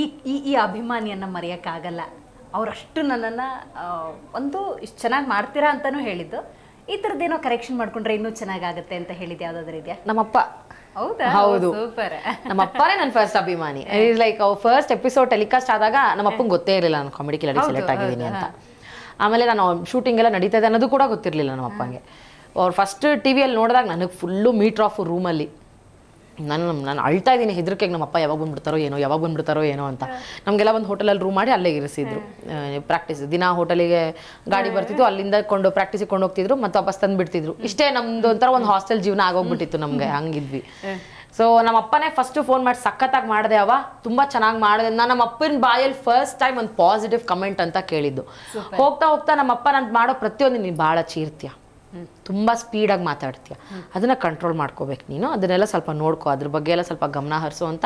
ಈ ಈ ಈ ಅಭಿಮಾನಿಯನ್ನ ಮರೆಯೋಕ್ಕಾಗಲ್ಲ. ಅವರಷ್ಟು ನನ್ನನ್ನು ಒಂದು ಇಷ್ಟು ಚೆನ್ನಾಗಿ ಮಾಡ್ತೀರಾ ಅಂತಲೂ ಹೇಳಿದ್ದು. ಈ ಥರದ್ದೇನೋ ಕರೆಕ್ಷನ್ ಮಾಡ್ಕೊಂಡ್ರೆ ಇನ್ನೂ ಚೆನ್ನಾಗಾಗುತ್ತೆ ಅಂತ ಹೇಳಿದ್ದು ಯಾವುದಾದ್ರೂ ಇದೆಯಾ? ನಮ್ಮಪ್ಪ. ಹೌದಾ? ಹೌದು. ಸೂಪರ್. ನಮ್ಮ ಅಪ್ಪನೇ ನನ್ನ ಫಸ್ಟ್ ಅಭಿಮಾನಿ is like first episode telecast ಆದಾಗ ನಮ್ಮ ಅಪ್ಪಂಗೆ ಗೊತ್ತೇ ಇರಲಿಲ್ಲ ನಾನು ಕಾಮಿಡಿ ಕಿಲಾಡಿ ಸೆಲೆಕ್ಟ್ ಆಗಿದ್ದೀನಿ ಅಂತ. ಆಮೇಲೆ ನಾನು ಶೂಟಿಂಗ್ ಎಲ್ಲ ನಡೀತಾ ಇದೆ ಅನ್ನೋದು ಕೂಡ ಗೊತ್ತಿರಲಿಲ್ಲ ನಮ್ಮ ಅಪ್ಪಂಗೆ ಅವ್ರು ಫಸ್ಟ್ ಟಿ ವಿಯಲ್ಲಿ ನೋಡಿದಾಗ ನನಗೆ ಫುಲ್ಲು ಮೀಟ್ರ್ ಆಫ್ ರೂಮಲ್ಲಿ ನಾನು ನಾನು ಅಳ್ತಾ ಇದ್ದೀನಿ ಹೆದರಿಕೆಗೆ ನಮ್ಮ ಅಪ್ಪ ಯಾವಾಗ ಬಂದ್ಬಿಡ್ತಾರೋ ಏನೋ ಯಾವಾಗ ಬಂದ್ಬಿಡ್ತಾರೋ ಏನೋ ಅಂತ. ನಮಗೆಲ್ಲ ಒಂದು ಹೋಟೆಲಲ್ಲಿ ರೂಮ್ ಮಾಡಿ ಅಲ್ಲೇ ಇರಿಸಿದ್ರು. ಪ್ರಾಕ್ಟೀಸ್ ದಿನ ಹೋಟೆಲಿಗೆ ಗಾಡಿ ಬರ್ತಿತ್ತು ಅಲ್ಲಿಂದ ಕೊಂಡು ಪ್ರಾಕ್ಟೀಸಿಗೆ ಕೊಂಡು ಹೋಗ್ತಿದ್ರು ಮತ್ತೆ ವಾಪಸ್ ತಂದು ಬಿಡ್ತಿದ್ರು ಇಷ್ಟೇ ನಮ್ದು ಒಂಥರ ಒಂದು ಹಾಸ್ಟೆಲ್ ಜೀವನ ಆಗೋಗ್ಬಿಟ್ಟಿತ್ತು ನಮಗೆ ಹಂಗಿದ್ವಿ. ಸೊ ನಮ್ಮ ಅಪ್ಪನೇ ಫಸ್ಟ್ ಫೋನ್ ಮಾಡಿ ಸಖತ್ತಾಗಿ ಮಾಡಿದೆ ಅವ ತುಂಬಾ ಚೆನ್ನಾಗಿ ಮಾಡಿದೆ. ನಾನು ನಮ್ಮ ಅಪ್ಪನ ಬಾಯಲ್ಲಿ ಫಸ್ಟ್ ಟೈಮ್ ಒಂದು ಪಾಸಿಟಿವ್ ಕಮೆಂಟ್ ಅಂತ ಕೇಳಿದ್ದು. ಹೋಗ್ತಾ ಹೋಗ್ತಾ ನಮ್ಮ ಅಪ್ಪ ನಾನು ಮಾಡೋ ಪ್ರತಿಯೊಂದು ನೀನು ಭಾಳ ಚೀರ್ತೀಯ. ತುಂಬ ಸ್ಪೀಡಾಗಿ ಮಾತಾಡ್ತೀಯ. ಅದನ್ನ ಕಂಟ್ರೋಲ್ ಮಾಡ್ಕೋಬೇಕು ನೀನು. ಅದನ್ನೆಲ್ಲ ಸ್ವಲ್ಪ ನೋಡ್ಕೋ. ಅದ್ರ ಬಗ್ಗೆ ಎಲ್ಲ ಸ್ವಲ್ಪ ಗಮನ ಹರಿಸು ಅಂತ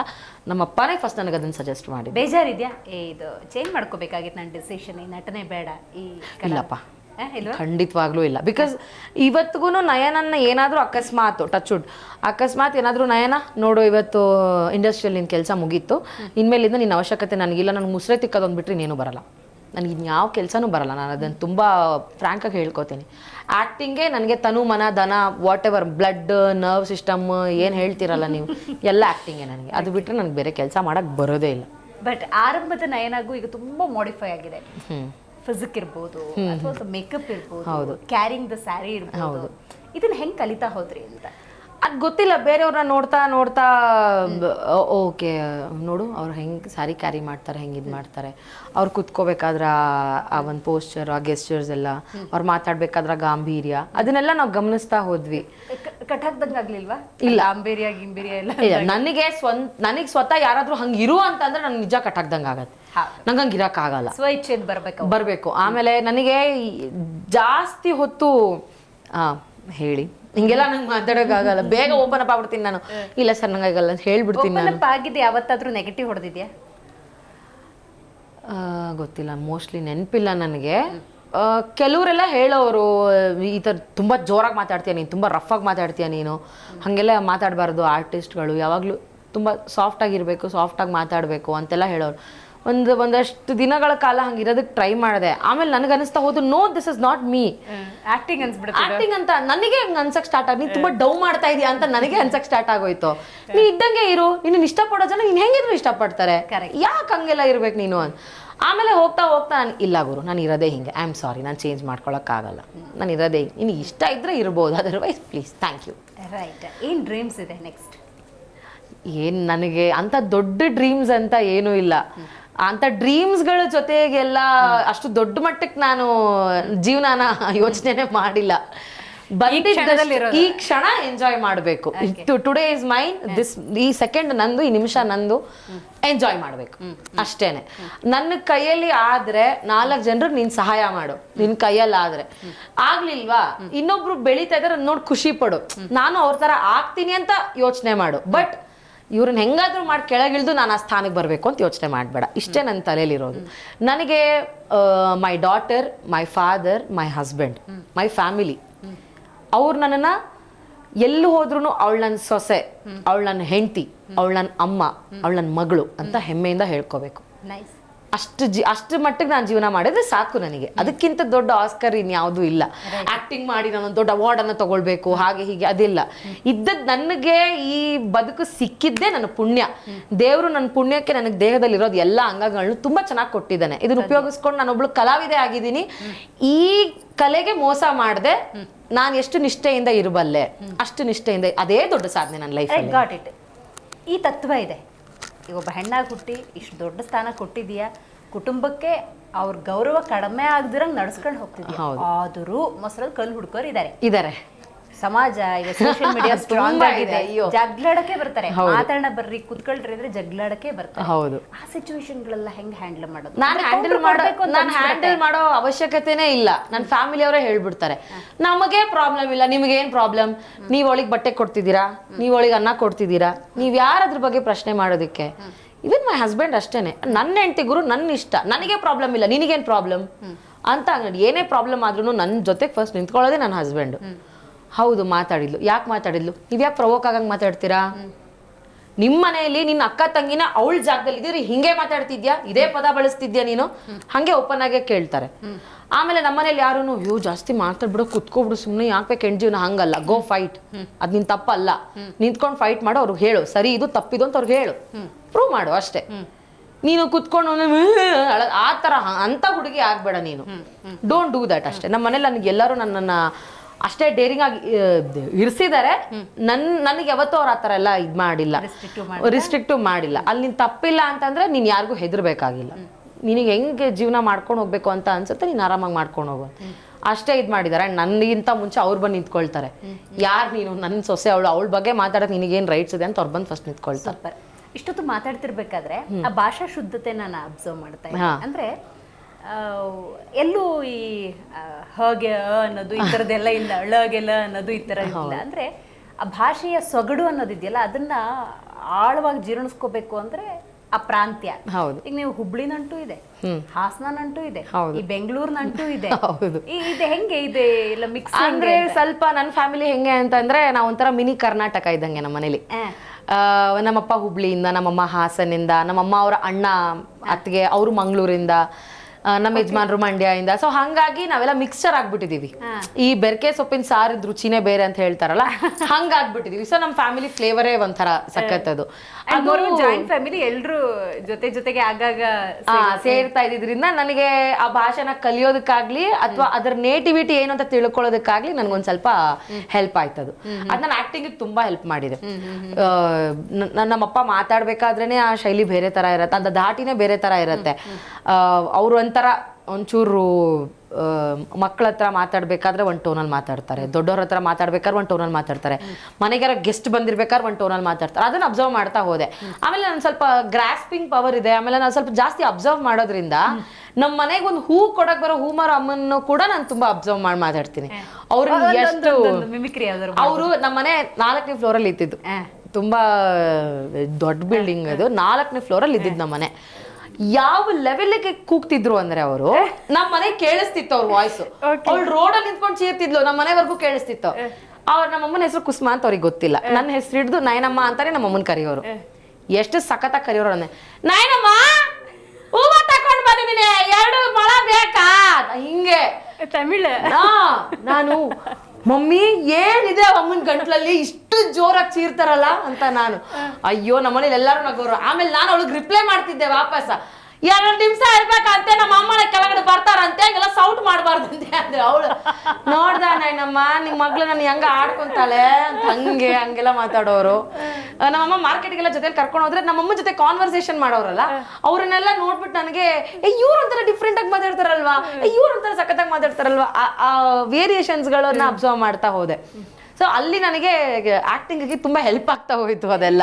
ನಮ್ಮ ಅಪ್ಪನೇ ಫಸ್ಟ್ ನನಗೆ ಅದನ್ನ ಸಜೆಸ್ಟ್ ಮಾಡಿ ಬೇಜಾರಿದ್ಯಾ? ಇದು ಚೇಂಜ್ ಮಾಡ್ಕೋಬೇಕಾಗಿತ್ತು ನನ್ನ ಡಿಸಿಷನ್ ಈ ನಟನೆ ಬೇಡ. ಈ ಇಲ್ಲಪ್ಪ. ಖಂಡಿತವಾಗ್ಲೂ ಇಲ್ಲ. ಬಿಕಾಸ್ ಇವತ್ತಿಗೂ ನಯನನ್ನ ಏನಾದರೂ ಅಕಸ್ಮಾತ್ ಟಚ್ ಉಡ್ ಅಕಸ್ಮಾತ್ ಏನಾದರೂ ನಯನ ನೋಡು ಇವತ್ತು ಇಂಡಸ್ಟ್ರಿಯಲ್ಲಿ ನಿನ್ನ ಕೆಲಸ ಮುಗೀತು. ಇನ್ಮೇಲಿಂದ ನಿನ್ನ ಅವಶ್ಯಕತೆ ನನಗಿಲ್ಲ. ನನಗೆ ಮುಸ್ರೆ ತಿಕ್ಕೋದೊಂದು ಬಿಟ್ಟರೆ ನೀನು ಬರಲ್ಲ. ನನಗೆ ಇನ್ಯಾವ ಕೆಲಸನೂ ಬರಲ್ಲ. ನಾನು ಅದನ್ನು ತುಂಬ ಫ್ರ್ಯಾಂಕಾಗಿ ಹೇಳ್ಕೊತೀನಿ. ಆ್ಯಕ್ಟಿಂಗೇ ನನಗೆ ತನು ಮನ ದನ whatever blood nerve system ಏನು ಹೇಳ್ತಿರಲ್ಲ ನೀವು ಎಲ್ಲ ಆ್ಯಕ್ಟಿಂಗೇ ನನಗೆ. ಅದು ಬಿಟ್ಟರೆ ನನಗೆ ಬೇರೆ ಕೆಲಸ ಮಾಡೋಕ್ಕೆ ಬರೋದೇ ಇಲ್ಲ. ಬಟ್ ಆರಂಭದ ನಯನಾಗೂ ಈಗ ತುಂಬಾ ಮಾಡಿಫೈ ಆಗಿದೆ. ಫಿಸಿಕ್ ಇರ್ಬೋದು ಅಥವಾ ಮೇಕಪ್ ಇರ್ಬೋದು ಕ್ಯಾರಿಂಗ್ ದ ಸ್ಯಾರಿ ಇರ್ಬೋದು. ಇದನ್ನ ಹೆಂಗ್ ಕಲಿತಾ ಹೋದ್ರಿ ಅಂತ? ಅದು ಗೊತ್ತಿಲ್ಲ ಬೇರೆಯವ್ರನ್ನ ನೋಡ್ತಾ ನೋಡ್ತಾ ಓಕೆ ನೋಡು ಅವ್ರು ಹೆಂಗೆ ಸಾರಿ ಕ್ಯಾರಿ ಮಾಡ್ತಾರೆ ಹೆಂಗೆ ಇದು ಮಾಡ್ತಾರೆ. ಅವ್ರು ಕುತ್ಕೋಬೇಕಾದ್ರ ಆ- ಒಂದು ಪೋಸ್ಚರ್ ಆ ಗೆಸ್ಚರ್ಸ್ ಎಲ್ಲ ಅವ್ರು ಮಾತಾಡ್ಬೇಕಾದ್ರೆ ಗಾಂಭೀರ್ಯ ಅದನ್ನೆಲ್ಲ ನಾವು ಗಮನಿಸ್ತಾ ಹೋದ್ವಿ. ಇಲ್ಲ. ಗಾಂಭೀರ್ಯ ಎಲ್ಲ ಇಲ್ಲ ನನಗೆ ಸ್ವಂತ ನನಗೆ ಸ್ವತಃ ಯಾರಾದ್ರೂ ಹಂಗೆ ಇರು ಅಂತಂದ್ರೆ ನಂಗೆ ನಿಜ ಕಟ್ಟಾಕ್ದಂಗೆ ಆಗತ್ತೆ. ನಂಗೆ ಹಂಗೆ ಇರೋಕ್ಕಾಗಲ್ಲ ಸ್ವ ಇಚ್ಛೆದ್ ಬರ್ಬೇಕು ಬರಬೇಕು. ಆಮೇಲೆ ನನಗೆ ಜಾಸ್ತಿ ಹೊತ್ತು ಆ, ಹೇಳಿ. ಹಿಂಗೆಲ್ಲ ನಂಗೆ ಮಾತಾಡೋಕ್ಕಾಗಲ್ಲ ಬೇಗ ಓಪನ್ ಅಪ್ ಆಗ್ಬಿಡ್ತೀನಿ ನಾನು. ಇಲ್ಲ ಸರ್ ನಂಗೆ ಆಗಲ್ಲ ಅಂತ ಹೇಳ್ಬಿಡ್ತೀನಿ ನಾನು. ಓಪನ್ ಅಪ್ ಆಗಿದೆ ಯಾವತ್ತಾದ್ರೂ ನೆಗೆಟಿವ್ ಹೊಡೆದಿದ್ಯಾ? ಗೊತ್ತಿಲ್ಲ. ಮೋಸ್ಟ್ಲಿ ನೆನಪಿಲ್ಲ ನನಗೆ. ಕೆಲವರೆಲ್ಲ ಹೇಳೋರು ಈ ಥರ ತುಂಬ ಜೋರಾಗಿ ಮಾತಾಡ್ತೀಯ ನೀನು ತುಂಬ ರಫಾಗಿ ಮಾತಾಡ್ತೀಯ ನೀನು. ಹಾಗೆಲ್ಲ ಮಾತಾಡಬಾರ್ದು ಆರ್ಟಿಸ್ಟ್ಗಳು ಯಾವಾಗಲೂ ತುಂಬ ಸಾಫ್ಟಾಗಿರಬೇಕು ಸಾಫ್ಟಾಗಿ ಮಾತಾಡಬೇಕು ಅಂತೆಲ್ಲ ಹೇಳೋರು. ಒಂದು ಒಂದಷ್ಟು ದಿನಗಳ ಕಾಲ ಹಂಗೆ ಇರೋದಕ್ಕೆ ಟ್ರೈ ಮಾಡಿದೆ. ಆಮೇಲೆ ನನಗೆ ಅನಿಸ್ತಾ ಹೋದು no this is not me acting ಅನ್ಸ್ಬಿಡುತ್ತೆ acting ಅಂತ ನನಗೆ ಹಂಗೆ ಅನ್ಸಕ್ಕೆ ಸ್ಟಾರ್ಟ್ ಆಗಿ ತುಂಬ ತುಂಬಾ ಡೌ ಮಾಡ್ತಾ ಇದೀಯ ಅಂತ ನನಗೆ ಅನ್ಸಕ್ ಸ್ಟಾರ್ಟ್ ಆಗೋಯ್ತು. ನೀ ಇದ್ದಂಗೆ ಇರು ನಿನ್ನ ಇಷ್ಟಪಡೋ ಜನ ನೀನು ಹೆಂಗಿದ್ರು ಇಷ್ಟಪಡ್ತಾರೆ. ಯಾಕೆ ಹಂಗೆಲ್ಲ ಇರ್ಬೇಕು ನೀನು ಅಂತ ಆಮೇಲೆ ಹೋಗ್ತಾ ಹೋಗ್ತಾ ನಾನು ಇಲ್ಲ ಗುರು ನಾನು ಇರೋದೇ ಹಿಂಗೆ. ಐ ಆಮ್ ಸಾರಿ ನಾನು ಚೇಂಜ್ ಮಾಡ್ಕೊಳಕ್ಕಾಗಲ್ಲ ನಾನು ಇರೋದೇ ಹಿಂಗೆ. ನಿನಗೆ ಇಷ್ಟ ಇದ್ರೆ ಇರ್ಬೋದು otherwise please thank you right ಏನು ಡ್ರೀಮ್ಸ್ ಇದೆ ನೆಕ್ಸ್ಟ್ ಏನು ನನಗೆ ಅಂಥ ದೊಡ್ಡ ಡ್ರೀಮ್ಸ್ ಅಂತ ಏನೂ ಇಲ್ಲ. ಅಂತ ಡ್ರೀಮ್ಸ್ಗಳ ಜೊತೆಗೆಲ್ಲ ಅಷ್ಟು ದೊಡ್ಡ ಮಟ್ಟಕ್ಕೆ ನಾನು ಜೀವನಾನ ಯೋಚನೆ ಮಾಡಿಲ್ಲ. ಈ ಕ್ಷಣ ಎಂಜಾಯ್ ಮಾಡಬೇಕು. ಟುಡೇ ಇಸ್ ಮೈನ್ ದಿಸ್ ಈ ಸೆಕೆಂಡ್ ನಂದು ಈ ನಿಮಿಷ ನಂದು ಎಂಜಾಯ್ ಮಾಡಬೇಕು. ಅಷ್ಟೇನೆ. ನನ್ನ ಕೈಯಲ್ಲಿ ಆದ್ರೆ ನಾಲ್ಕು ಜನರಿಗೆ ನೀನ್ ಸಹಾಯ ಮಾಡು. ನಿನ್ ಕೈಯಲ್ಲಿ ಆದ್ರೆ. ಆಗ್ಲಿಲ್ವಾ? ಇನ್ನೊಬ್ರು ಬೆಳೀತಾ ಇದಾರೆ ನೋಡಿ ಖುಷಿ ಪಡು. ನಾನು ಅವ್ರ ತರ ಆಗ್ತೀನಿ ಅಂತ ಯೋಚನೆ ಮಾಡು. ಬಟ್ ಇವ್ರನ್ನ ಹೆಂಗಾದ್ರೂ ಮಾಡಿ ಕೆಳಗಿಳಿದು ನಾನು ಆ ಸ್ಥಾನಕ್ಕೆ ಬರಬೇಕು ಅಂತ ಯೋಚನೆ ಮಾಡಬೇಡ. ಇಷ್ಟೇ ನನ್ನ ತಲೆಯಲ್ಲಿರೋದು. ನನಗೆ my daughter my father my husband my family ಅವ್ರು ನನ್ನನ್ನು ಎಲ್ಲಿ ಹೋದ್ರೂ ಅವಳು ನನ್ನ ಸೊಸೆ, ಅವಳು ನನ್ನ ಹೆಂಡತಿ, ಅವಳು ನನ್ನ ಅಮ್ಮ, ಅವಳು ನನ್ನ ಮಗಳು ಅಂತ ಹೆಮ್ಮೆಯಿಂದ ಹೇಳ್ಕೋಬೇಕು. ನೈಸ್ ಅಷ್ಟು ಜಿ ಅಷ್ಟು ಮಟ್ಟಿಗೆ ನಾನು ಜೀವನ ಮಾಡಿದ್ರೆ ಸಾಕು ನನಗೆ. ಅದಕ್ಕಿಂತ ದೊಡ್ಡ ಆಸ್ಕರ್ ಇನ್ಯಾವುದೂ ಇಲ್ಲ. ಆ್ಯಕ್ಟಿಂಗ್ ಮಾಡಿ ನಾನು ದೊಡ್ಡ ಅವಾರ್ಡ್ ಅನ್ನ ತಗೊಳ್ಬೇಕು ಹಾಗೆ ಹೀಗೆ ಅದಿಲ್ಲ. ಇದ್ದದ್ದು ನನಗೆ ಈ ಬದುಕು ಸಿಕ್ಕಿದ್ದೇ ನನ್ನ ಪುಣ್ಯ. ದೇವರು ನನ್ನ ಪುಣ್ಯಕ್ಕೆ ನನಗೆ ದೇಹದಲ್ಲಿರೋದು ಎಲ್ಲ ಅಂಗಗಳನ್ನು ತುಂಬಾ ಚೆನ್ನಾಗಿ ಕೊಟ್ಟಿದ್ದಾನೆ. ಇದನ್ನು ಉಪಯೋಗಿಸ್ಕೊಂಡು ನಾನೊಬ್ಳು ಕಲಾವಿದೆ ಆಗಿದ್ದೀನಿ. ಈ ಕಲೆಗೆ ಮೋಸ ಮಾಡದೆ ನಾನು ಎಷ್ಟು ನಿಷ್ಠೆಯಿಂದ ಇರಬಲ್ಲೆ ಅಷ್ಟು ನಿಷ್ಠೆಯಿಂದ ಅದೇ ದೊಡ್ಡ ಸಾಧನೆ ನನ್ನ ಲೈಫ್ ಗಾಟ್ ಇಟ್ ಈ ತತ್ವ ಇದೆ. ಈಗ ಒಬ್ಬ ಹೆಣ್ಣಾಗಿ ಹುಟ್ಟಿ ಇಷ್ಟು ದೊಡ್ಡ ಸ್ಥಾನ ಕೊಟ್ಟಿದೀಯ ಕುಟುಂಬಕ್ಕೆ ಅವ್ರ ಗೌರವ ಕಡಿಮೆ ಆಗದಿರಂಗ್ ನಡ್ಸ್ಕೊಂಡು ಹೋಗ್ತಿದ್ಯಾ? ಹೌದು. ಆದರೂ ಮೊಸರಲ್ಲಿ ಕಲ್ಲು ಹುಡ್ಕೋರು ಇದ್ದಾರೆ ಇದಾರೆ. ಸಮಾಜ ಈಗ ಸೋಷಿಯಲ್ ಮೀಡಿಯಾ ಸ್ಟ್ರಾಂಗ್ ಆಗಿದೆ. ಜಗಳಾಡಕ್ಕೆ ಬರ್ತಾರೆ. ಮಾತಾಡ ಮಾತಾಡೋಣ ಬರ್ರಿ ಕುತ್ಕೊಳ್ರಿ ಅಂದ್ರೆ ಜಗಳಾಡಕ್ಕೆ ಬರ್ತಾರೆ. ಹೌದು. ಆ ಸಿಚುವೇಶನ್ ಗಳೆಲ್ಲ ಹೆಂಗ್ ಹ್ಯಾಂಡಲ್ ಮಾಡೋದು? ನಾನು ಹ್ಯಾಂಡಲ್ ಮಾಡಬೇಕು ಮಾಡೋ ನಾನು ಹ್ಯಾಂಡಲ್ ಮಾಡೋ ಅವಶ್ಯಕತೆನೇ ಇಲ್ಲ. ನನ್ನ ಫ್ಯಾಮಿಲಿ ಅವರೇ ಹೇಳ್ಬಿಡ್ತಾರೆ. ನಮಗೆ ಪ್ರಾಬ್ಲಮ್ ಇಲ್ಲ ನಿಮಗೆ ಏನ್ ಪ್ರಾಬ್ಲಮ್ ನೀವ್ ಅವಳಿಗೆ ಬಟ್ಟೆ ಕೊಡ್ತಿದ್ದೀರಾ? ನೀವ್ ಅವಳಿಗೆ ಅನ್ನ ಕೊಡ್ತಿದ್ದೀರಾ? ನೀವ್ ಯಾರ ಅದ್ರ ಬಗ್ಗೆ ಪ್ರಶ್ನೆ ಮಾಡೋದಕ್ಕೆ? ಇವನ್ ಮೈ ಹಸ್ಬೆಂಡ್ ಅಷ್ಟೇನೆ. ನನ್ನ ಹೆಂಡತಿ ಗುರು ನನ್ನ ಇಷ್ಟ. ನನಗೆ ಪ್ರಾಬ್ಲಮ್ ಇಲ್ಲ ನಿನಗೇನ್ ಪ್ರಾಬ್ಲಮ್ ಅಂತ ಅಂಗಡಿ ಏನೇ ಪ್ರಾಬ್ಲಮ್ ಆದ್ರೂ ನನ್ನ ಜೊತೆಗೆ ಫಸ್ಟ್ ನಿಂತ್ಕೊಳ್ಳೋದೇ ನನ್ನ ಹಸ್ಬೆಂಡ್ ಹೌದು ಮಾತಾಡಿದ್ಲು. ಯಾಕೆ ಮಾತಾಡಿದ್ಲು? ನೀವು ಯಾಕೆ ಪ್ರವೋಕ್ ಆಗಂಗೆ ಮಾತಾಡ್ತೀರಾ? ನಿಮ್ಮ ಮನೆಯಲ್ಲಿ ನಿನ್ನ ಅಕ್ಕ ತಂಗಿನ ಅವಳ ಜಾಗದಲ್ಲಿ ಇದ್ದೀರಿ ಹಿಂಗೆ ಮಾತಾಡ್ತಿದ್ಯಾ? ಇದೇ ಪದ ಬಳಸ್ತಿದ್ಯಾ ನೀನು? ಹಂಗೆ ಓಪನ್ ಆಗೇ ಕೇಳ್ತಾರೆ. ಆಮೇಲೆ ನಮ್ಮ ಮನೇಲಿ ಯಾರು ಅಯ್ಯೋ ಜಾಸ್ತಿ ಮಾತಾಡ್ಬಿಡು ಕುತ್ಕೊಬಿಡು ಸುಮ್ಮನೆ ಯಾಕೆ ಹೆಣ್ಜೀವನ ಹಂಗಲ್ಲ. Go fight. ಅದ್ ನಿನ್ ತಪ್ಪಲ್ಲ. ನಿಂತ್ಕೊಂಡು ಫೈಟ್ ಮಾಡು ಅವ್ರಿಗೆ ಹೇಳು. ಸರಿ ಇದು ತಪ್ಪಿದು ಅಂತ ಅವ್ರಿಗೆ ಹೇಳು. ಪ್ರೂವ್ ಮಾಡು ಅಷ್ಟೇ. ನೀನು ಕುತ್ಕೊಂಡು ಆ ತರ ಅಂತ ಹುಡುಗಿ ಆಗ್ಬೇಡ ನೀನು. ಡೋಂಟ್ ಡೂ ದಟ್ ಅಷ್ಟೇ. ನಮ್ಮ ಮನೇಲಿ ನನಗೆ ಎಲ್ಲರೂ ನನ್ನನ್ನ ಅಷ್ಟೇ ಡೇರಿಂಗ್ ಆಗಿ ಇರಿಸಿದ್ದಾರೆ ನನ್ ನನಗೆ ಯಾವತ್ತೂ ಅವ್ರು ಆ ಥರ ಎಲ್ಲ ಇದು ಮಾಡಿಲ್ಲ. ರಿಸ್ಟ್ರಿಕ್ಟ್ ಮಾಡಿಲ್ಲ? ಅಲ್ಲಿ ನೀನ್ ತಪ್ಪಿಲ್ಲ ಅಂತಂದ್ರೆ ನೀನ್ ಯಾರಿಗೂ ಹೆದರ್ಬೇಕಾಗಿಲ್ಲ. ನಿನಗೆ ಹೆಂಗೆ ಜೀವನ ಮಾಡ್ಕೊಂಡು ಹೋಗ್ಬೇಕು ಅಂತ ಅನ್ಸುತ್ತೆ ನೀನು ಆರಾಮಾಗಿ ಮಾಡ್ಕೊಂಡು ಹೋಗು ಅಷ್ಟೇ ಇದು ಮಾಡಿದ್ದಾರೆ ನನಗಿಂತ ಮುಂಚೆ ಅವ್ರು ಬಂದು ನಿಂತ್ಕೊಳ್ತಾರೆ. ಯಾರು ನೀನು? ನನ್ನ ಸೊಸೆ ಅವಳು ಅವಳ ಬಗ್ಗೆ ಮಾತಾಡೋಕೆ ನಿನಗೇನು ರೈಟ್ಸ್ ಇದೆ ಅಂತ ಅವ್ರು ಬಂದು ಫಸ್ಟ್ ನಿಂತ್ಕೊಳ್ತಾರೆ. ಇಷ್ಟೊತ್ತು ಮಾತಾಡ್ತಿರ್ಬೇಕಾದ್ರೆ ಆ ಭಾಷಾ ಶುದ್ಧತೆ ನಾನು ಅಬ್ಸರ್ವ್ ಮಾಡ್ತಾ. ಅಂದ್ರೆ ಎಲ್ಲೂ ಈ ಹಗೆ ಅ ಅನ್ನೋದು ಈ ಥರದ್ದೆಲ್ಲ ಇಲ್ಲ ಅಳಗೆಲ್ಲ ಅನ್ನೋದು ಈ ಥರ ಇಲ್ಲ. ಅಂದ್ರೆ ಆ ಭಾಷೆಯ ಸೊಗಡು ಅನ್ನೋದಿದೆಯಲ್ಲ ಅದನ್ನ ಆಳವಾಗಿ ಜೀರ್ಣಿಸ್ಕೋಬೇಕು ಅಂದ್ರೆ ಆ ಪ್ರಾಂತ್ಯ. ಹೌದು. ಈಗ ನೀವು ಹುಬ್ಳಿನಂಟು ಇದೆ ಹಾಸನ ನಂಟು ಇದೆ ಹೌದು. ಈ ಬೆಂಗಳೂರಿನಂಟೂ ಇದೆ. ಹೌದು. ಇದೆ ಹೆಂಗೆ ಇದೆ ಇಲ್ಲ ಮಿಕ್ಸ್ ಅಂದ್ರೆ ಸ್ವಲ್ಪ ನನ್ನ ಫ್ಯಾಮಿಲಿ ಹೆಂಗೆ ಅಂತಂದ್ರೆ ನಾವು ಒಂಥರ ಮಿನಿ ಕರ್ನಾಟಕ ಇದ್ದಂಗೆ ನಮ್ಮ ಮನೇಲಿ. ಆ, ನಮ್ಮಪ್ಪ ಹುಬ್ಳಿಯಿಂದ ನಮ್ಮಮ್ಮ ಹಾಸನಿಂದ ನಮ್ಮಮ್ಮ ಅವರ ಅಣ್ಣ ಅತ್ತಿಗೆ ಅವರು ಮಂಗಳೂರಿಂದ ನಮ್ಮ ಯಜಮಾನ್ರು ಮಂಡ್ಯದಿಂದ. ಇಂದ ಸೊ ಹಂಗಾಗಿ ನಾವೆಲ್ಲ ಮಿಕ್ಸ್ಚರ್ ಆಗ್ಬಿಟ್ಟಿದೀವಿ. ಈ ಬೆರ್ಕೆ ಸೊಪ್ಪಿನ ಸಾರಿದ್ ರುಚಿನೇ ಬೇರೆ ಅಂತ ಹೇಳ್ತಾರಲ್ಲ ಹಂಗಾಗ್ಬಿಟ್ಟಿದೀವಿ. ಸೊ ನಮ್ಮ ಫ್ಯಾಮಿಲಿ ಫ್ಲೇವರೇ ಒಂಥರ ಸಖತ್ತದು. ಜಾಯಿಂಟ್ ಫ್ಯಾಮಿಲಿ ಎಲ್ರು ಜೊತೆ ಜೊತೆಗೆ ಆಗಾಗ ಸೇರ್ತಾ ಇದ್ರಿಂದ ನನಗೆ ಆ ಭಾಷೆನ ಕಲಿಯೋದಕ್ಕಾಗ್ಲಿ ಅಥವಾ ಅದರ ನೇಟಿವಿಟಿ ಏನು ಅಂತ ತಿಳ್ಕೊಳ್ಳೋದಕ್ಕಾಗ್ಲಿ ನನ್ಗೊಂದ್ ಸ್ವಲ್ಪ ಹೆಲ್ಪ್ ಆಯ್ತದು. ಅದ್ ನಾನು ಆಕ್ಟಿಂಗ್ ತುಂಬಾ ಹೆಲ್ಪ್ ಮಾಡಿದೆ. ನಮ್ಮಪ್ಪ ಮಾತಾಡ್ಬೇಕಾದ್ರೇನೆ ಆ ಶೈಲಿ ಬೇರೆ ತರ ಇರತ್ತೆ ಅಂತ ದಾಟಿನೇ ಬೇರೆ ತರ ಇರತ್ತೆ. ಅವ್ರು ಅಂತ ಒಂಥರ ಒಂಚೂರು ಮಕ್ಕಳ ಹತ್ರ ಮಾತಾಡ್ಬೇಕಾದ್ರೆ ಒಂದು ಟೋನಲ್ಲಿ ಮಾತಾಡ್ತಾರೆ. ದೊಡ್ಡವ್ರ ಹತ್ರ ಮಾತಾಡ್ಬೇಕಾದ್ರೆ ಒಂದು ಟೋನಲ್ಲಿ ಮಾತಾಡ್ತಾರೆ. ಮನೆಗಾರ ಗೆಸ್ಟ್ ಬಂದಿರ್ಬೇಕಾದ್ರೆ ಒಂದು ಟೋನಲ್ಲಿ ಮಾತಾಡ್ತಾರೆ. ಅದನ್ನ ಅಬ್ಸರ್ವ್ ಮಾಡ್ತಾ ಹೋದೆ. ಆಮೇಲೆ ನಾನು ಸ್ವಲ್ಪ ಗ್ರಾಸ್ಪಿಂಗ್ ಪವರ್ ಇದೆ. ಆಮೇಲೆ ನಾನು ಸ್ವಲ್ಪ ಜಾಸ್ತಿ ಅಬ್ಸರ್ವ್ ಮಾಡೋದ್ರಿಂದ ನಮ್ಮ ಮನೆಗೆ ಒಂದು ಹೂ ಕೊಡಕ್ ಬರೋ ಹೂಮಾರ ಅಮ್ಮನ್ನು ಕೂಡ ನಾನು ತುಂಬಾ ಅಬ್ಸರ್ವ್ ಮಾಡಿ ಮಾತಾಡ್ತೀನಿ. ಅವರು ಎಷ್ಟು ಅವರು ನಮ್ಮ ಮನೆ ನಾಲ್ಕನೇ ಫ್ಲೋರಲ್ಲಿ ಇದ್ದಿದ್ದು. ತುಂಬಾ ದೊಡ್ಡ ಬಿಲ್ಡಿಂಗ್ ಅದು. ನಾಲ್ಕನೇ ಫ್ಲೋರಲ್ಲಿ ಇದ್ದಿದ್ದು ನಮ್ಮ ಮನೆ. ಯಾವ ಲೆವೆಲ್ಗೆ ಕೂಗ್ತಿದ್ರು ಅಂದ್ರೆ ಅವರು ನಮ್ಮ ಮನೆ ಕೇಳಿಸ್ತಿತ್ತು ಅವ್ರ ವಾಯ್ಸ್ ಅವ್ಳು ರೋಡಲ್ಲಿ ನಿಂತ್ಕೊಂಡು ಚೀರ್ತಿದ್ಲು ನಮ್ಮ ಮನೆವರೆಗೂ ಕೇಳಿಸ್ತಿತ್ತು. ಅವ್ರ ನಮ್ಮಮ್ಮನ ಹೆಸರು ಕುಸ್ಮಾ ಅಂತ ಅವ್ರಿಗೆ ಗೊತ್ತಿಲ್ಲ. ನನ್ನ ಹೆಸರು ಹಿಡಿದು ನಯನಮ್ಮ ಅಂತಾನೆ ನಮ್ಮ ಅಮ್ಮನ ಕರೆಯೋರು. ಎಷ್ಟು ಸಖತ್ತ ಕರೆಯೋರು ಅಂದ್ರೆ ನಯನಮ್ಮ! ಹೂವ ತಕೊಂಡ್ ಬಂದಿದ್ದೀನಿ ಎರಡು ಮೊಳ ಬೇಕಾ? ಹಿಂಗೆ. ತಮಿಳ್. ನಾನು ಮಮ್ಮಿ ಏನಿದೆ ಅಮ್ಮನ ಗಂಟ್ಲಲ್ಲಿ? ಇಷ್ಟು ಜೋರಾಗಿ ಚೀರ್ತಾರಲ್ಲ ಅಂತ ನಾನು. ಅಯ್ಯೋ ನಮ್ಮನೇಲಿ ಎಲ್ಲರೂ ನಗೋರು ಆಮೇಲೆ ನಾನು ಅವಳಿಗೆ ರಿಪ್ಲೈ ಮಾಡ್ತಿದ್ದೆ ವಾಪಸ್. ಎರಡು ನಿಮಿಷ ಇರ್ಬೇಕಂತೆ ನಮ್ಮ ಅಮ್ಮನ ಕೆಳಗಡೆ ಬರ್ತಾರಂತೆ ಹಂಗೆಲ್ಲ ಸೌಟ್ ಮಾಡಬಾರ್ದಂತೆ ಅಂದ್ರೆ ಅವಳು. ನೋಡ್ದ ನಾಯ್ನಮ್ಮ ನಿಮ್ಮ ಮಗ್ಳು ನಾನು ಹೆಂಗ ಆಡ್ಕೊಂತಾಳೆ ಅಂತ ಹಂಗೆ ಹಂಗೆಲ್ಲ ಮಾತಾಡೋರು. ನಮ್ಮಮ್ಮ ಮಾರ್ಕೆಟ್ಗೆಲ್ಲ ಜೊತೆ ಕರ್ಕೊಂಡು ಹೋದ್ರೆ ನಮ್ಮಮ್ಮ ಜೊತೆ ಕಾನ್ವರ್ಸೇಷನ್ ಮಾಡೋರಲ್ಲ ಅವ್ರನ್ನೆಲ್ಲ ನೋಡ್ಬಿಟ್ಟು ನನಗೆ ಏ ಇವ್ರು ಒಂಥರ ಡಿಫ್ರೆಂಟ್ ಆಗಿ ಮಾತಾಡ್ತಾರಲ್ವಾ? ಇವ್ರು ಒಂಥರ ಸಖತ್ತಾಗಿ ಮಾತಾಡ್ತಾರಲ್ವಾ? ಆ- ಆ ವೇರಿಯೇಷನ್ಸ್ಗಳನ್ನ ಅಬ್ಸರ್ವ್ ಮಾಡ್ತಾ ಹೋದೆ. ಸೊ ಅಲ್ಲಿ ನನಗೆ ಆಕ್ಟಿಂಗ್ಗೆ ತುಂಬಾ ಹೆಲ್ಪ್ ಆಗ್ತಾ ಹೋಯ್ತು ಅದೆಲ್ಲ.